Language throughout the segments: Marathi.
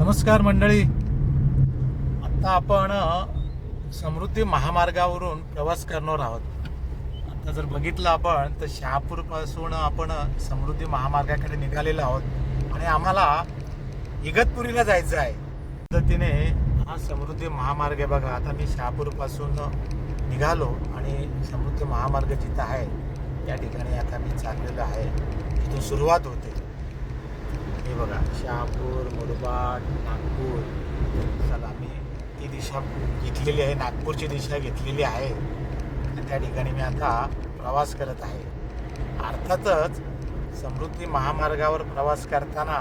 नमस्कार मंडळी. आता आपण समृद्धी महामार्गावरून प्रवास करणार आहोत. आता जर बघितलं आपण तर शहापूरपासून आपण समृद्धी महामार्गाकडे निघालेलो आहोत. आणि आम्हाला इगतपुरीला जायचं आहे. पद्धतीने हा समृद्धी महामार्ग आहे बघा. आता मी शहापूरपासून निघालो आणि समृद्धी महामार्ग जिथं आहे त्या ठिकाणी आता मी चाललेलो आहे. तिथून सुरुवात होते. हे बघा शहापूर मुरबाड नागपूर. चला मी ती दिशा घेतलेली आहे नागपूरची दिशा घेतलेली आहे. आणि त्या ठिकाणी मी आता प्रवास करत आहे. अर्थातच समृद्धी महामार्गावर प्रवास करताना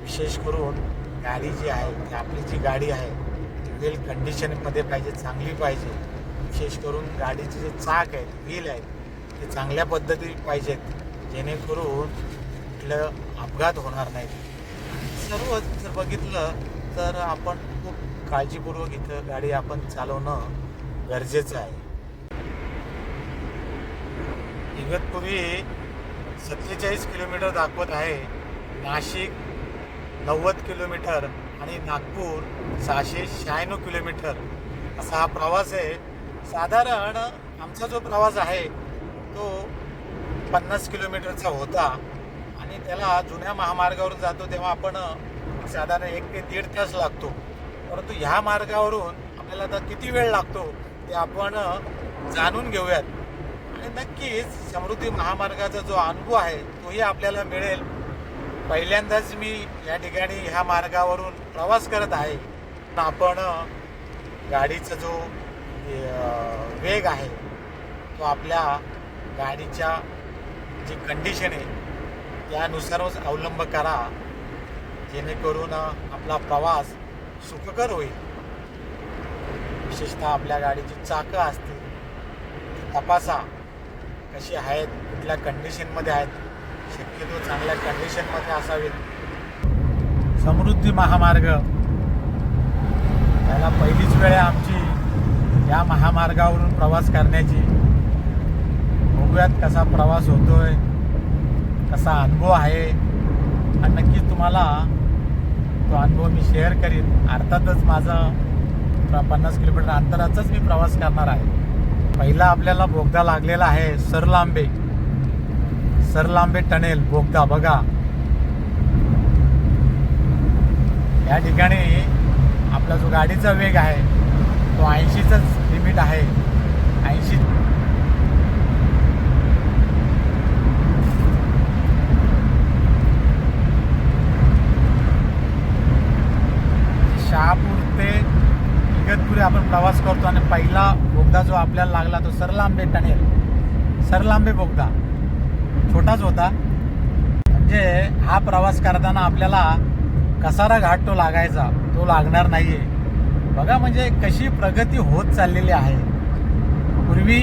विशेष करून गाडी जी आहे ती आपली जी गाडी आहे ती वेल कंडिशनमध्ये पाहिजे चांगली पाहिजे. विशेष करून गाडीचे जे चाक आहेत व्हील आहेत ते चांगल्या पद्धतीने पाहिजेत. जेणेकरून कुठलं अपघात होणार नाही सर्व जर बघितलं तर आपण खूप काळजीपूर्वक इथं गाडी आपण चालवणं गरजेचं आहे. इगतपुरी सत्तेचाळीस किलोमीटर दाखवत आहे. नाशिक नव्वद किलोमीटर आणि नागपूर सहाशे शहाण्णव किलोमीटर. असा हा प्रवास आहे. साधारण आमचा जो प्रवास आहे तो पन्नास किलोमीटरचा होता. त्याला जुन्या महामार्गावरून जातो तेव्हा आपण साधारण एक ते दीड तास लागतो. परंतु ह्या मार्गावरून आपल्याला आता किती वेळ लागतो ते आपण जाणून घेऊयात. आणि नक्कीच समृद्धी महामार्गाचा जो अनुभव आहे तोही आपल्याला मिळेल. पहिल्यांदाच मी या ठिकाणी ह्या मार्गावरून प्रवास करत आहे. आपण गाडीचा जो वेग आहे तो आपल्या गाडीच्या जी कंडिशन आहे त्यानुसारच अवलंब करा. जेणेकरून आपला प्रवास सुखकर होईल. विशेषतः आपल्या गाडीची चाकं असतील. ती तपासा कशी आहेत कुठल्या कंडिशनमध्ये आहेत. शक्यतो चांगल्या कंडिशनमध्ये असावेत. समृद्धी महामार्ग. त्याला पहिलीच वेळ आहे आमची या महामार्गावरून प्रवास करण्याची. बघूयात कसा प्रवास होतोय. कसा अनुभव आहे? आणि नक्कीच तुम्हाला तो अनुभव मी शेअर करीन. अर्थातच माझं पन्नास किलोमीटर अंतराचाच मी प्रवास करणार आहे. पहिला आपल्याला बोगदा लागलेला आहे सरलांबे. सरलांबे टनेल बोगदा बघा. या ठिकाणी आपला जो गाडीचा वेग आहे तो ऐंशीचाच लिमिट आहे. ऐंशी शहापूर ते इगतपुरी आपण प्रवास करतो आणि पहिला बोगदा जो आपल्याला लागला तो सरलांबे टनेल. सरलांबे बोगदा. छोटाच होता. म्हणजे हा प्रवास करताना आपल्याला कसारा घाट तो लागायचा तो लागणार नाही आहे बघा म्हणजे कशी प्रगती होत चाललेली आहे. पूर्वी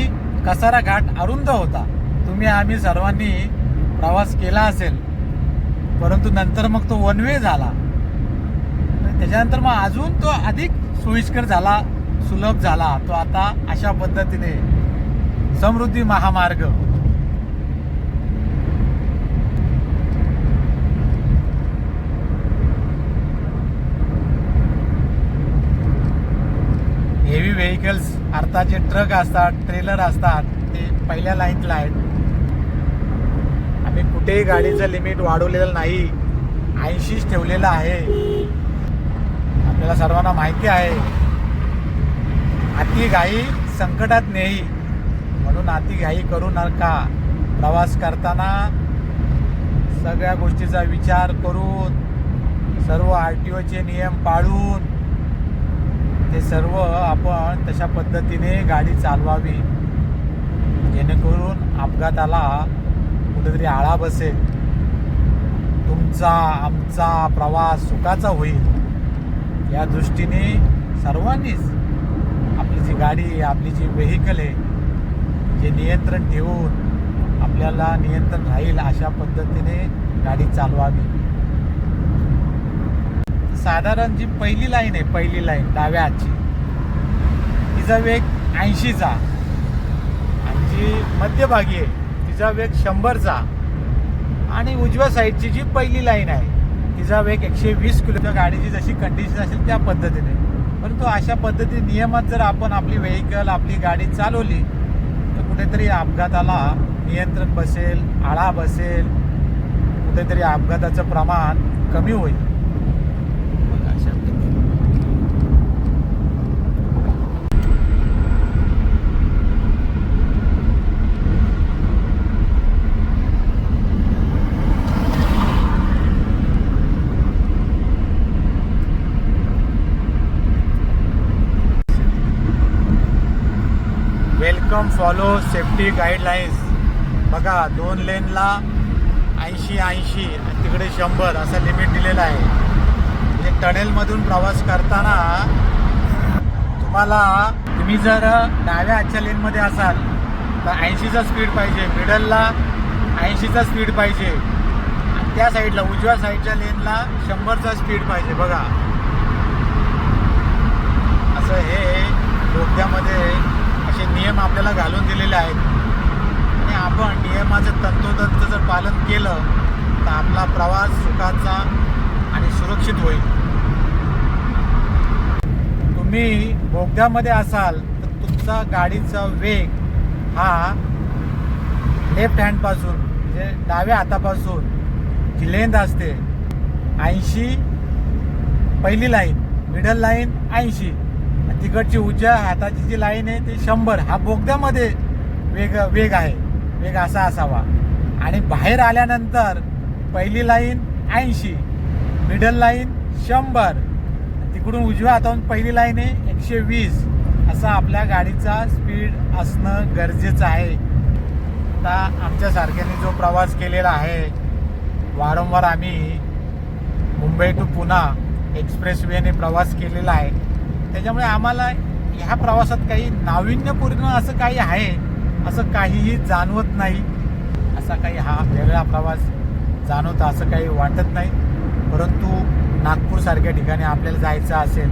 कसारा घाट अरुंद होता. तुम्ही आम्ही सर्वांनी प्रवास केला असेल. परंतु नंतर मग तो वन वे झाला. त्याच्यानंतर मग अजून तो अधिक सोयीस्कर झाला सुलभ झाला. तो आता अशा पद्धतीने समृद्धी महामार्ग. हेवी व्हेकल्स अर्थात जे ट्रक असतात ट्रेलर असतात ते पहिल्या लाईनला आहेत. आम्ही कुठेही गाडीचं लिमिट वाढवलेलं नाही. ऐंशीच ठेवलेलं आहे. आपल्याला सर्वांना माहिती आहे. अति घाई संकटात नेही. म्हणून अति घाई करू नका. प्रवास करताना सगळ्या गोष्टीचा विचार करून सर्व आर टी ओचे नियम पाळून ते सर्व आपण तशा पद्धतीने गाडी चालवावी. जेणेकरून अपघाताला कुठेतरी आळा बसेल. तुमचा आमचा प्रवास सुखाचा होईल. या दृष्टीने सर्वांनीच आपली जी गाडी आपली जी व्हेकल आहे जे नियंत्रण ठेवून आपल्याला नियंत्रण राहील अशा पद्धतीने गाडी चालवावी. साधारण जी पहिली लाईन आहे पहिली लाईन डाव्या हातची तिचा वेग ऐंशीचा आणि जी मध्यभागी आहे तिचा वेग शंभरचा आणि उजव्या साईडची जी पहिली लाईन आहे तिचा वेग एकशे वीस किलोच्या गाडीची जशी कंडिशन असेल त्या पद्धतीने. परंतु अशा पद्धती नियमात जर आपण आपली व्हेकल आपली गाडी चालवली तर कुठेतरी अपघाताला नियंत्रण बसेल आळा बसेल. कुठेतरी अपघाताचं प्रमाण कमी होईल बघा, अशा पद्धतीने. वेलकम फॉलो सेफ्टी गाईडलाईन्स बघा दोन लेनला ऐंशी ऐंशी आणि तिकडे शंभर असं लिमिट दिलेलं आहे. म्हणजे टनेलमधून प्रवास करताना तुम्हाला तुम्ही जर डाव्या आजच्या लेनमध्ये असाल तर ऐंशीचा स्पीड पाहिजे. मिडलला ऐंशीचा स्पीड पाहिजे. त्या साईडला उजव्या साईडच्या लेनला शंभरचा स्पीड पाहिजे. बघा. असं हे डोक्यामध्ये असे नियम आपल्याला घालून दिलेले आहेत. आणि आपण नियमाचं तंतोतंत जर पालन केलं तर आपला प्रवास सुखाचा आणि सुरक्षित होईल. तुम्ही बोगद्यामध्ये असाल तर तुमचा गाडीचा वेग हा लेफ्ट हँडपासून म्हणजे डाव्या हातापासून जी लेंथ असते. ऐंशी पहिली लाईन मिडल लाईन ऐंशी. तिकडची उज्या हाताची जी लाईन आहे ती शंभर. हा बोगद्यामध्ये वेग वेग आहे. वेग असा असावा. आणि बाहेर आल्यानंतर पहिली लाईन ऐंशी. मिडल लाईन शंभर. तिकडून उजव्या हाताहून पहिली लाईन आहे एकशे वीस. असा आपल्या गाडीचा स्पीड असणं गरजेचं आहे. आता आमच्यासारख्याने जो प्रवास केलेला आहे वारंवार आम्ही मुंबई टू पुणा एक्सप्रेस वेने प्रवास केलेला आहे. त्याच्यामुळे आम्हाला ह्या प्रवासात काही नाविन्यपूर्ण असं काही आहे असं काहीही जाणवत नाही. असा काही हा वेगळा प्रवास जाणवता असं काही वाटत नाही. परंतु नागपूरसारख्या ठिकाणी आपल्याला जायचं असेल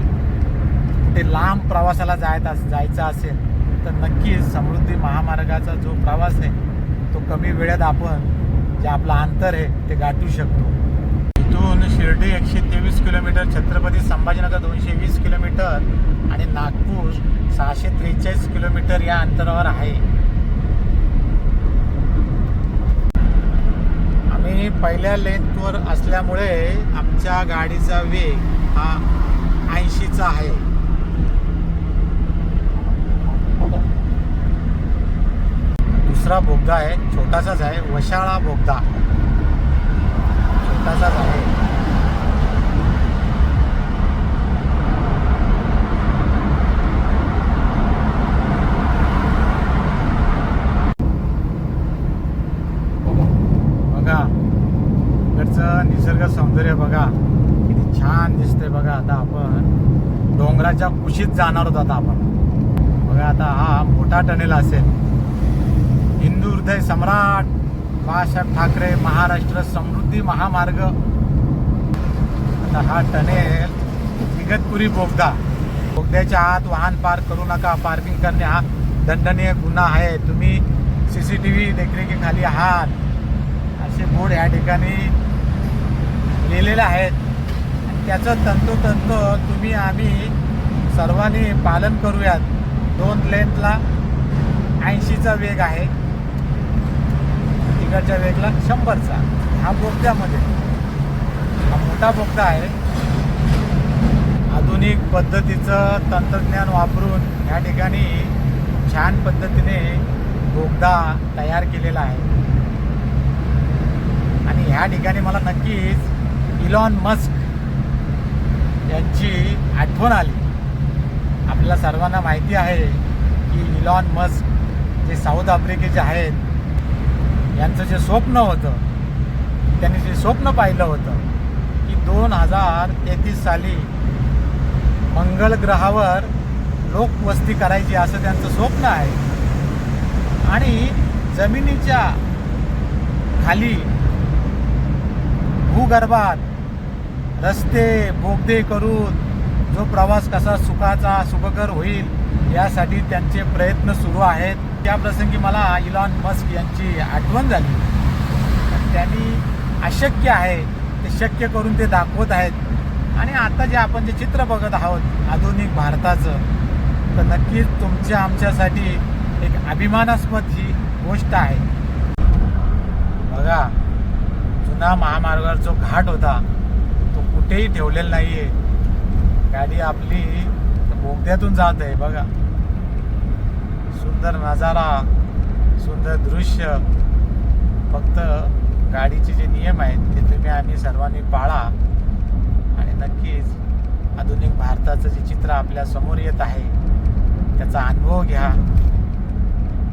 कुठे लांब प्रवासाला जायत जायचं असेल तर नक्कीच समृद्धी महामार्गाचा जो प्रवास आहे तो कमी वेळेत आपण जे आपलं अंतर आहे ते गाठू शकतो. इथून शिर्डी एकशे तेवीस किलोमीटर छत्रपती संभाजीनगर दोनशे वीस किलोमीटर आणि नागपूर सहाशे त्रेचाळीस किलोमीटर या अंतरावर आहे. आम्ही पहिल्या लेन्थवर असल्यामुळे आमच्या गाडीचा वेग हा ऐंशीचा आहे. दुसरा बोगदा आहे छोटासाच आहे वशाळा बोगदा. छोटासाच आहे. बघा इकडचं निसर्ग सौंदर्य बघा किती छान दिसतंय बघा आता आपण. डोंगराच्या कुशीत जाणार होत आता आपण. बघा आता हा मोठा टनेल असेल. हिंदू हृदय सम्राट बाळासाहेब ठाकरे महाराष्ट्र समृद्धी महामार्ग. आता हा टनेल इगतपुरी बोगदा. बोगद्याच्या आत वाहन पार्क करू नका पार्किंग करणे हा दंडनीय गुन्हा आहे. तुम्ही सी सी टी व्ही देखरेखीखाली आहात. असे बोर्ड या ठिकाणी लिहिलेले आहेत. आणि त्याचं तंतोतंत तुम्ही आम्ही सर्वांनी पालन करूयात. दोन लेनला ऐंशीचा वेग आहे. तिकडच्या वेगला शंभरचा. हा बोगद्यामध्ये. हा मोठा बोगदा आहे. आधुनिक पद्धतीचं तंत्रज्ञान वापरून या ठिकाणी छान पद्धतीने बोगदा तयार केलेला आहे. आणि ह्या ठिकाणी मला नक्कीच इलॉन मस्क यांची आठवण आली. आपल्याला सर्वांना माहिती आहे की इलॉन मस्क जे साऊथ आफ्रिकेचे आहेत यांचं जे स्वप्न होतं त्यांनी जे स्वप्न पाहिलं होतं की दोन हजार तेहतीस साली मंगळ ग्रहावर लोकवस्ती करायची असं त्यांचं स्वप्न आहे. आणि जमिनीच्या खाली भूगर्भात रस्ते बोगदे करून जो प्रवास कसा सुखाचा सुखकर होईल यासाठी त्यांचे प्रयत्न सुरू आहेत. त्या प्रसंगी मला इलॉन मस्क यांची आठवण झाली. त्यांनी अशक्य आहे ते शक्य करून ते दाखवत आहेत. आणि आता जे आपण जे चित्र बघत आहोत आधुनिक भारताचं तर नक्कीच तुमच्या आमच्यासाठी एक अभिमानास्पद ही गोष्ट आहे. बघा जुना महामार्गावर जो घाट होता तो कुठेही ठेवलेला नाहीये. गाडी आपली बोगद्यातून जात आहे बघा. सुंदर नजारा सुंदर दृश्य. फक्त गाडीचे जे नियम आहेत ते तुम्ही आम्ही सर्वांनी पाळा. आणि नक्कीच आधुनिक भारताचं जे चित्र आपल्यासमोर येत आहे त्याचा अनुभव घ्या.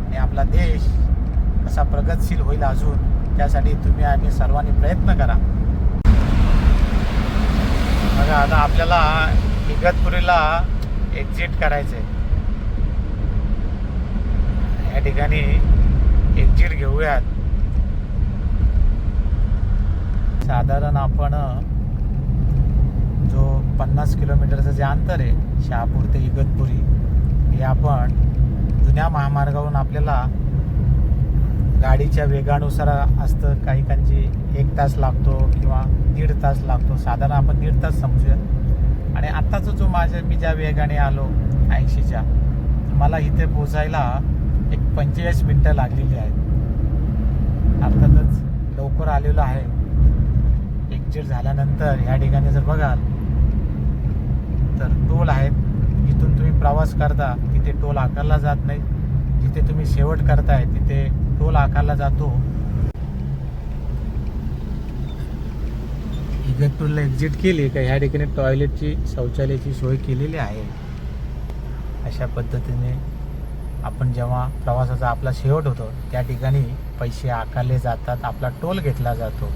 आणि आपला देश कसा प्रगतशील होईल अजून त्यासाठी तुम्ही आम्ही सर्वांनी प्रयत्न करा. बघा आता आपल्याला इगतपुरीला एक्झिट करायचं आहे या ठिकाणी एक्झिट घेऊयात. साधारण आपण जो पन्नास किलोमीटरचं जे अंतर आहे शहापूर ते इगतपुरी हे आपण जुन्या महामार्गावरून आपल्याला गाडीच्या वेगानुसार असतं. काही कांची एक तास लागतो किंवा दीड तास लागतो. साधारण आपण दीड तास समजूया आणि आत्ताचा जो माझ्या मी ज्या वेगाने आलो ऐंशीच्या मला इथे पोचायला एक पंचेचाळीस मिनटं लागलेली आहेत. अर्थातच लवकर आलेलो आहे. एक्झिट झाल्यानंतर ह्या ठिकाणी जर बघाल तर टोल आहेत. जिथून तुम्ही प्रवास करता तिथे टोल आकारला जात नाही. जिथे तुम्ही शेवट करताय तिथे टोल आकारला जातो. इगतपूरला एक्झिट केली का ह्या ठिकाणी टॉयलेटची शौचालयाची सोय केलेली आहे? अशा पद्धतीने आपण जेव्हा प्रवासाचा आपला शेवट होतो त्या ठिकाणी पैसे आकारले जातात आपला टोल घेतला जातो.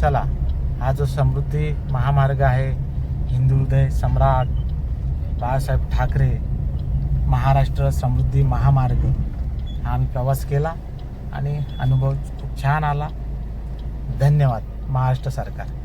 चला हा जो समृद्धी महामार्ग आहे हिंदू हृदय सम्राट बाळासाहेब ठाकरे महाराष्ट्र समृद्धी महामार्ग हा आम्ही प्रवास केला आणि अनुभव खूप छान आला. धन्यवाद. महाराष्ट्र सरकार.